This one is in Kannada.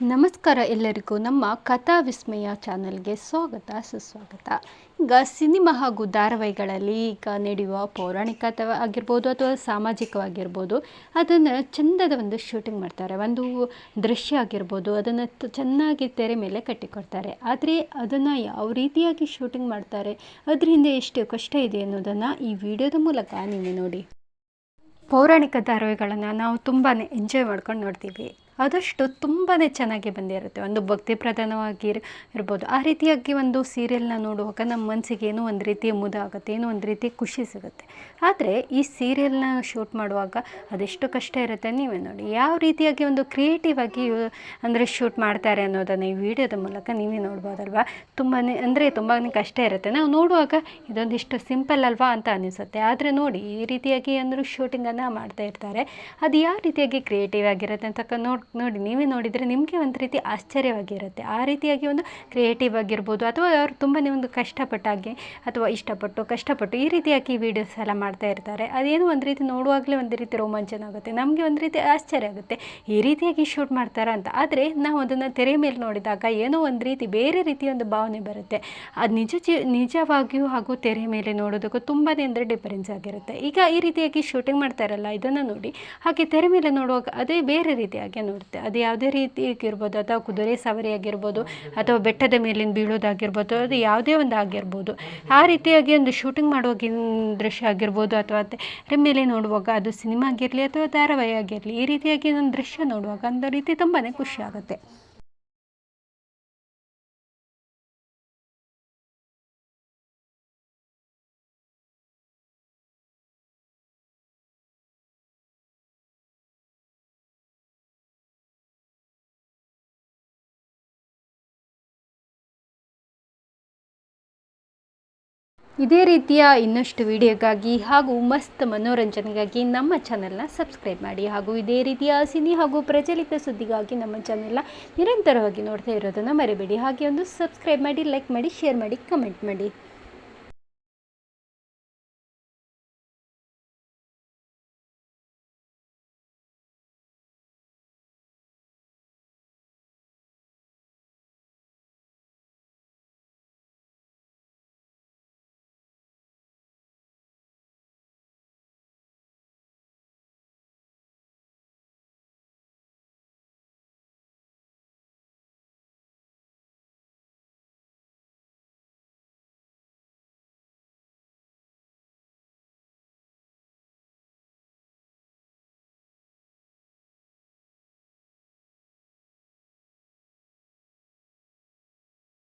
ನಮಸ್ಕಾರ ಎಲ್ಲರಿಗೂ ನಮ್ಮ ಕಥಾ ವಿಸ್ಮಯ ಚಾನಲ್ಗೆ ಸ್ವಾಗತ, ಸುಸ್ವಾಗತ. ಈಗ ಸಿನಿಮಾ ಹಾಗೂ ಧಾರಾವಾಹಿಗಳಲ್ಲಿ ಈಗ ನಡೆಯುವ ಪೌರಾಣಿಕ ಅಥವಾ ಆಗಿರ್ಬೋದು ಅಥವಾ ಸಾಮಾಜಿಕವಾಗಿರ್ಬೋದು, ಅದನ್ನು ಚಂದದ ಒಂದು ಶೂಟಿಂಗ್ ಮಾಡ್ತಾರೆ. ಒಂದು ದೃಶ್ಯ ಆಗಿರ್ಬೋದು, ಅದನ್ನು ಚೆನ್ನಾಗಿ ತೆರೆ ಮೇಲೆ ಕಟ್ಟಿಕೊಡ್ತಾರೆ. ಆದರೆ ಅದನ್ನು ಯಾವ ರೀತಿಯಾಗಿ ಶೂಟಿಂಗ್ ಮಾಡ್ತಾರೆ, ಅದರಿಂದ ಎಷ್ಟು ಕಷ್ಟ ಇದೆ ಅನ್ನೋದನ್ನು ಈ ವಿಡಿಯೋದ ಮೂಲಕ ನೀವು ನೋಡಿ. ಪೌರಾಣಿಕ ಧಾರಾವಾಹಿಗಳನ್ನು ನಾವು ತುಂಬಾ ಎಂಜಾಯ್ ಮಾಡ್ಕೊಂಡು ನೋಡ್ತೀವಿ. ಆದಷ್ಟು ತುಂಬಾ ಚೆನ್ನಾಗಿ ಬಂದಿರುತ್ತೆ. ಒಂದು ಭಕ್ತಿ ಪ್ರಧಾನವಾಗಿ ಇರ್ಬೋದು. ಆ ರೀತಿಯಾಗಿ ಒಂದು ಸೀರಿಯಲ್ನ ನೋಡುವಾಗ ನಮ್ಮ ಮನಸ್ಸಿಗೆ ಏನೋ ಒಂದು ರೀತಿಯ ಮುದ ಆಗುತ್ತೆ, ಏನೋ ಒಂದು ರೀತಿ ಖುಷಿ ಸಿಗುತ್ತೆ. ಆದರೆ ಈ ಸೀರಿಯಲ್ನ ಶೂಟ್ ಮಾಡುವಾಗ ಅದೆಷ್ಟು ಕಷ್ಟ ಇರುತ್ತೆ ನೀವೇ ನೋಡಿ. ಯಾವ ರೀತಿಯಾಗಿ ಒಂದು ಕ್ರಿಯೇಟಿವ್ ಆಗಿ ಅಂದರೆ ಶೂಟ್ ಮಾಡ್ತಾರೆ ಅನ್ನೋದನ್ನು ಈ ವಿಡಿಯೋದ ಮೂಲಕ ನೀವೇ ನೋಡ್ಬೋದಲ್ವಾ? ತುಂಬಾ ಅಂದರೆ ತುಂಬಾ ಕಷ್ಟ ಇರುತ್ತೆ. ನಾವು ನೋಡುವಾಗ ಇದೊಂದಿಷ್ಟು ಸಿಂಪಲ್ ಅಲ್ವಾ ಅಂತ ಅನಿಸುತ್ತೆ. ಆದರೆ ನೋಡಿ ಈ ರೀತಿಯಾಗಿ ಅಂದರೂ ಶೂಟಿಂಗನ್ನು ಮಾಡ್ತಾ ಇರ್ತಾರೆ. ಅದು ಯಾವ ರೀತಿಯಾಗಿ ಕ್ರಿಯೇಟಿವ್ ಆಗಿರುತ್ತೆ ಅಂತ ನೋಡ್ ನೋಡಿ, ನೀವೇ ನೋಡಿದರೆ ನಿಮಗೆ ಒಂದು ರೀತಿ ಆಶ್ಚರ್ಯವಾಗಿರುತ್ತೆ. ಆ ರೀತಿಯಾಗಿ ಒಂದು ಕ್ರಿಯೇಟಿವ್ ಆಗಿರ್ಬೋದು, ಅಥವಾ ಅವರು ತುಂಬಾ ಒಂದು ಕಷ್ಟಪಟ್ಟಾಗಿ, ಅಥವಾ ಇಷ್ಟಪಟ್ಟು, ಕಷ್ಟಪಟ್ಟು ಈ ರೀತಿಯಾಗಿ ವೀಡಿಯೋಸ್ ಎಲ್ಲ ಮಾಡ್ತಾ ಇರ್ತಾರೆ. ಅದೇನು ಒಂದು ರೀತಿ ನೋಡುವಾಗಲೇ ಒಂದು ರೀತಿ ರೋಮಾಂಚನ ಆಗುತ್ತೆ. ನಮಗೆ ಒಂದು ರೀತಿ ಆಶ್ಚರ್ಯ ಆಗುತ್ತೆ. ಈ ರೀತಿಯಾಗಿ ಶೂಟ್ ಮಾಡ್ತಾರಾ ಅಂತ. ಆದರೆ ನಾವು ಅದನ್ನು ತೆರೆ ಮೇಲೆ ನೋಡಿದಾಗ ಏನೋ ಒಂದು ರೀತಿ ಬೇರೆ ರೀತಿಯ ಒಂದು ಭಾವನೆ ಬರುತ್ತೆ. ಅದು ನಿಜ ನಿಜವಾಗಿಯೂ ಹಾಗೂ ತೆರೆ ಮೇಲೆ ನೋಡೋದಕ್ಕೂ ತುಂಬಾ ಅಂದರೆ ಡಿಫರೆನ್ಸ್ ಆಗಿರುತ್ತೆ. ಈಗ ಈ ರೀತಿಯಾಗಿ ಶೂಟಿಂಗ್ ಮಾಡ್ತಾರಲ್ಲ, ಇದನ್ನು ನೋಡಿ. ಹಾಗೆ ತೆರೆ ಮೇಲೆ ನೋಡುವಾಗ ಅದೇ ಬೇರೆ ರೀತಿಯಾಗಿ ನೋಡುತ್ತೆ ಅದು ಯಾವುದೇ ರೀತಿ ಆಗಿರ್ಬೋದು, ಅಥವಾ ಕುದುರೆ ಸವಾರಿ ಆಗಿರ್ಬೋದು, ಅಥವಾ ಬೆಟ್ಟದ ಮೇಲಿನ ಬೀಳೋದಾಗಿರ್ಬೋದು, ಅದು ಯಾವುದೇ ಒಂದು ಆಗಿರ್ಬೋದು. ಆ ರೀತಿಯಾಗಿ ಒಂದು ಶೂಟಿಂಗ್ ಮಾಡುವಾಗಿನ ದೃಶ್ಯ ಆಗಿರ್ಬೋದು, ಅಥವಾ ಅದರ ಮೇಲೆ ನೋಡುವಾಗ ಅದು ಸಿನಿಮಾ ಆಗಿರಲಿ ಅಥವಾ ಧಾರಾವಾಹಿ ಆಗಿರಲಿ, ಈ ರೀತಿಯಾಗಿ ಒಂದು ದೃಶ್ಯ ನೋಡುವಾಗ ಅಂದ ರೀತಿ ತುಂಬಾ ಖುಷಿ ಆಗುತ್ತೆ. ಇದೇ ರೀತಿಯ ಇನ್ನಷ್ಟು ವಿಡಿಯೋಗಾಗಿ ಹಾಗೂ ಮಸ್ತ್ ಮನೋರಂಜನೆಗಾಗಿ ನಮ್ಮ ಚಾನೆಲ್ನ ಸಬ್ಸ್ಕ್ರೈಬ್ ಮಾಡಿ ಹಾಗೂ ಇದೇ ರೀತಿಯ ಸಿನಿ ಹಾಗೂ ಪ್ರಚಲಿತ ಸುದ್ದಿಗಾಗಿ ನಮ್ಮ ಚಾನೆಲ್ನ ನಿರಂತರವಾಗಿ ನೋಡ್ತಾ ಇರೋದನ್ನು ಮರಿಬೇಡಿ. ಹಾಗೆ ಒಂದು ಸಬ್ಸ್ಕ್ರೈಬ್ ಮಾಡಿ ಲೈಕ್ ಮಾಡಿ ಶೇರ್ ಮಾಡಿ ಕಮೆಂಟ್ ಮಾಡಿ.